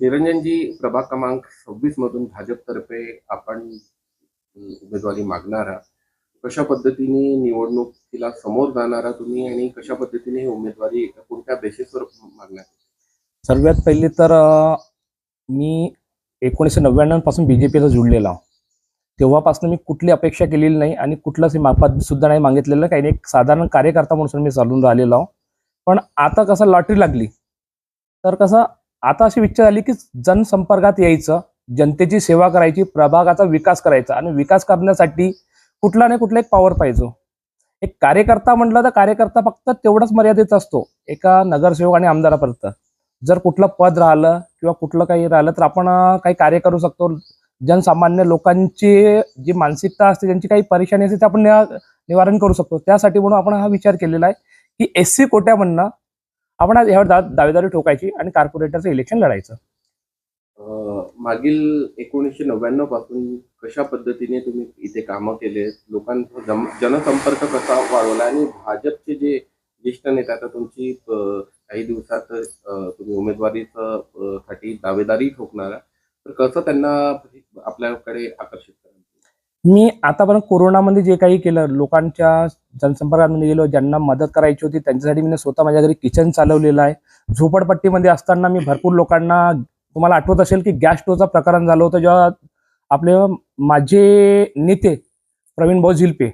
निरंजनजी प्रभाग क्रमांक सव्वीस मधून भाजपतर्फे आपण उमेदवारी मागणारा कशा पद्धतीने निवडणुकीला समोर जाणारा तुम्ही आणि कशा पद्धतीने ही उमेदवारी कोणत्या बेसिसवर मागणार सर्वात पहिले तर मी एकोणीसशे नव्याण्णवपासून बीजेपीला जुळलेला तेव्हापासून मी कुठली अपेक्षा केलेली नाही आणि कुठलंच माफात सुद्धा नाही मागितलेलं. काही नाही एक साधारण कार्यकर्ता म्हणून मी चालून राहिलेलो पण आता कसं लॉटरी लागली तर कसं आता अशी इच्छा झाली की जनसंपर्कात यायचं जनतेची सेवा करायची प्रभागाचा विकास करायचा आणि विकास करण्यासाठी कुठला नाही कुठला एक पॉवर पाहिजे. एक कार्यकर्ता म्हटलं तर कार्यकर्ता फक्त तेवढाच मर्यादित असतो. एका नगरसेवक आणि आमदारापर्यंत. जर कुठलं पद राहिलं किंवा कुठलं काही राहिलं तर आपण काही कार्य करू शकतो. जनसामान्य लोकांची जी मानसिकता असते त्यांची काही परेशानी असते ते आपण निवारण करू शकतो. त्यासाठी म्हणून आपण हा विचार केलेला आहे की एस सी कोट्यामधनं आपण आज यावर दा- दावेदारी ठोकायची आणि कॉर्पोरेटरचं इलेक्शन लढायचं. मागील एकोणीसशे नव्याण्णवपासून कशा पद्धतीने तुम्ही इथे कामं केले? लोकांचा जम- जनसंपर्क कसा वाढवला? आणि भाजपचे जे ज्येष्ठ नेते आता तुमची काही दिवसात तुम्ही उमेदवारीचं साठी दावेदारी ठोकणार. तर कसं त्यांना आपल्याकडे आकर्षित मी आतापर्यंत कोरोनामध्ये जे काही केलं लोकांच्या जनसंपर्कामध्ये गेलो ज्यांना मदत करायची होती त्यांच्यासाठी मी स्वतः माझ्या घरी किचन चालवलेलं आहे. झोपडपट्टीमध्ये असताना मी भरपूर लोकांना तुम्हाला आठवत असेल की गॅस स्टोवचं प्रकरण झालं होतं जेव्हा आपले माझे नेते प्रवीण भाऊ झिलपे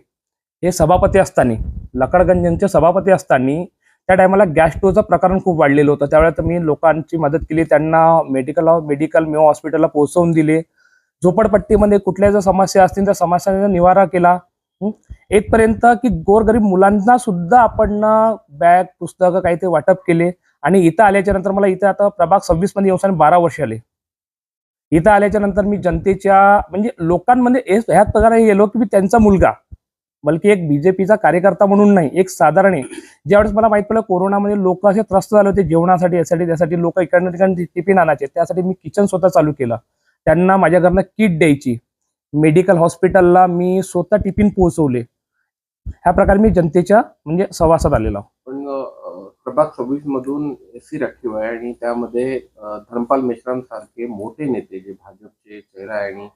हे सभापती असताना लकडगंज यांचे सभापती असताना त्या टायमाला गॅस स्टोचं प्रकरण खूप वाढलेलं होतं. त्यावेळेस मी लोकांची मदत केली त्यांना मेडिकल मेडिकल मेओ हॉस्पिटलला पोहोचवून दिले. झोपडपट्टीमध्ये कुठल्या जर समस्या असतील त्या समस्यांचा निवारा केला. एकपर्यंत की गोरगरीब मुलांना सुद्धा आपण बॅग पुस्तकं काहीतरी वाटप केले आणि इथं आल्याच्यानंतर मला इथं आता प्रभाग सव्वीसमध्ये येऊन बारा वर्ष आले. इथं आल्याच्यानंतर मी जनतेच्या म्हणजे लोकांमध्ये ह्याच प्रकारे गेलो की मी त्यांचा मुलगा बल्कि एक बीजेपीचा कार्यकर्ता म्हणून नाही एक साधारण आहे. ज्यावेळेस मला माहीत पडलं कोरोनामध्ये लोक असे त्रस्त झाले होते जेवणासाठी यासाठी त्यासाठी लोक इकडनं तिकडनं टिफिन आणायचे त्यासाठी मी किचन स्वतः चालू केलं. त्यांना माझ्या घरनं किट द्यायची मेडिकल हॉस्पिटलला मी स्वतः टिफिन पोहोचवले. ह्या प्रकारे मी जनतेच्या म्हणजे सहवासात आलेलो. पण प्रभाग सव्वीस मधून एस सी राखीव आहे आणि त्यामध्ये धर्मपाल मेश्राम सारखे मोठे नेते जे भाजपचे चेहरा आहे आणि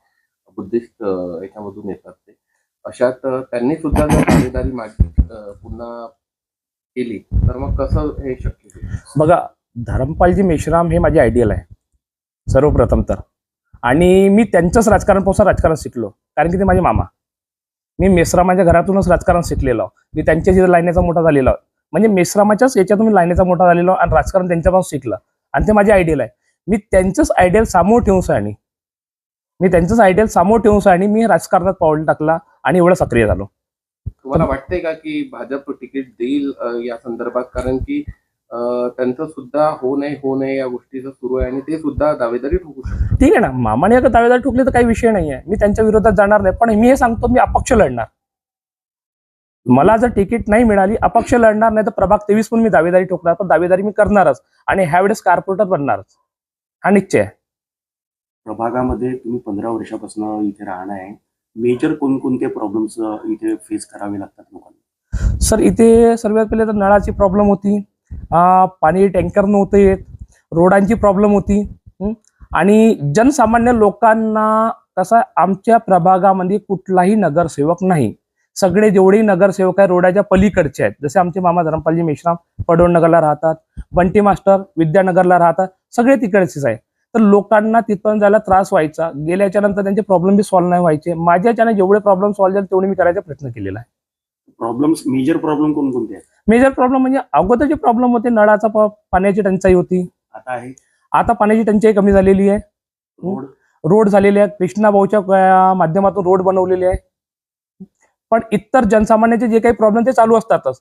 बुद्धिस्ट याच्यामधून येतात ते. अशात त्यांनी सुद्धा जर दावेदारी माग अं, पुन्हा केली तर मग कसं हे शक्य बघा धरमपालजी मेश्राम हे माझे आयडियल आहे. सर्वप्रथम तर. आणि मी त्यांचंच राजकारणपासून राजकारण शिकलो कारण की ते माझे मामा. मी मेश्रामाच्या घरातूनच राजकारण शिकलेलो. मी त्यांच्या जिथं लाईनेचा मोठा झालेला. म्हणजे मेश्रामाच्याच याच्यातून मी लाईनेचा मोठा झालेलो आणि राजकारण त्यांच्यापासून शिकलं. आणि ते माझे आयडियल आहे. मी त्यांचंच आयडियल सामोर ठेवून आणि मी त्यांचंच आयडियल सामोर ठेवून आणि मी राजकारणात पाऊल टाकला आणि एवढं सक्रिय झालो. तुम्हाला वाटतंय का की भाजप तिकीट देईल या संदर्भात? कारण की त्यांचं सुद्धा हो नाही हो नाही या गोष्टीचं सुरू आहे आणि ते सुद्धा दावेदारी ठोकू शकतात. ठीक आहे ना मामाने अगर दावेदार ठोकली तर काही विषय नाही आहे मी त्यांच्या विरोधात जाणार नाही पण मी हे सांगतो मी अपक्ष लढणार. मला जर तिकीट नाही मिळाली अपक्ष लढणार नाही तर प्रभाग तेवीस पण मी दावेदारी ठोकणार पण दावेदारी मी करणारच. आणि ह्यावेळेस कॉर्पोरेटर बनणारच. हा निश्चय आहे. प्रभागामध्ये तुम्ही पंधरा वर्षापासून इथे राहणार आहे. मेजर कोणकोणते प्रॉब्लेम्स इथे फेस करावे लागतात लोकांना? सर इथे सर्वात पहिले तर नळाची प्रॉब्लेम होती. पाणी टँकर नव्हते येत रोडांची प्रॉब्लेम होती. आणि जनसामान्य लोकांना कसं आमच्या प्रभागामध्ये कुठलाही नगरसेवक नाही. सगळे जेवढे नगरसेवक आहे रोडाच्या पलीकडचे आहेत. जसे आमचे मामा धरमपालजी मेश्राम पडवळनगरला राहतात बंटी मास्टर विद्यानगरला राहतात सगळे तिकडचेच आहे तर लोकांना तिथपर्यंत जायला त्रास व्हायचा. गेल्याच्यानंतर त्यांचे प्रॉब्लेम बी सॉल्व्ह नाही व्हायचे. माझ्याच्याने जेवढे प्रॉब्लेम सॉल्व्ह झाले तेवढे मी करायचा प्रयत्न केलेला आहे. प्रॉब्लेम्स मेजर प्रॉब्लेम कोणकोणते आहेत? मेजर प्रॉब्लेम म्हणजे अगोदर जे प्रॉब्लेम होते नळाचा प- पाण्याची टंचाई होती. आता आहे? आता पाण्याची टंचाई कमी झालेली आहे. रोड रोड झालेले आहे कृष्णा भाऊच्या अं, माध्यमातून रोड बनवलेले आहे. पण इतर जनसामान्याचे जे काही प्रॉब्लेम ते चालू असतातच.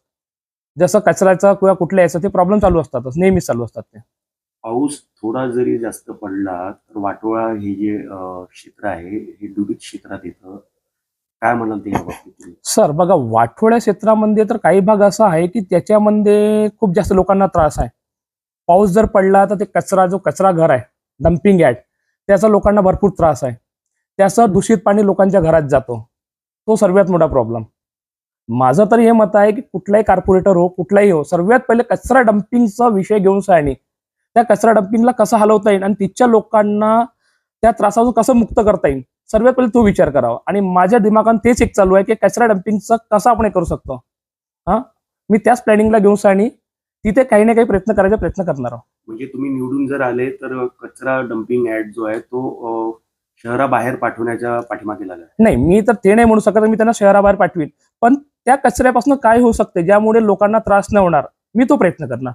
जसं कचऱ्याचं किंवा कुठल्या याचं ते प्रॉब्लेम चालू असतातच. नेहमीच चालू असतात ते. पाऊस थोडा जरी जास्त पडला तर वाटोळा हे जे अं, क्षेत्र आहे हे दुरीत क्षेत्रात येतं. काय म्हणाल ते सर बघा वाठोड्या क्षेत्रामध्ये तर काही भाग असा आहे की त्याच्यामध्ये खूप जास्त लोकांना त्रास आहे. पाऊस जर पडला तर ते कचरा जो कचरा घर आहे डम्पिंग यार्ड त्याचा लोकांना भरपूर त्रास आहे. त्याचं दूषित पाणी लोकांच्या घरात जातो. तो सर्वात मोठा प्रॉब्लेम माझं तर हे मत आहे की कुठलाही कॉर्पोरेटर हो कुठलाही हो सर्वात पहिले कचरा डम्पिंगचा विषय घेऊन सायनी त्या कचरा डम्पिंगला कसं हलवता येईल आणि तिथच्या लोकांना त्या त्रासातून कसं मुक्त करता येईल? सर्वात पहिले तो विचार करावा. आणि माझ्या दिमागात तेच एक चालू आहे की कचरा डम्पिंगचं कसं आपण करू शकतो? हा? मी त्याच प्लॅनिंगला घेऊन आणि तिथे काही ना काही प्रयत्न करायचा प्रयत्न करणार आहोत. म्हणजे तुम्ही निवडून जर आले तर कचरा डम्पिंग ऍड जो आहे तो शहराबाहेर पाठवण्याच्या पाठीमागे लागला नाही मी तर ते नाही म्हणू शकत मी त्यांना शहराबाहेर पाठवीन. पण त्या कचऱ्यापासून काय होऊ शकते ज्यामुळे लोकांना त्रास नाही होणार? मी तो प्रयत्न करणार.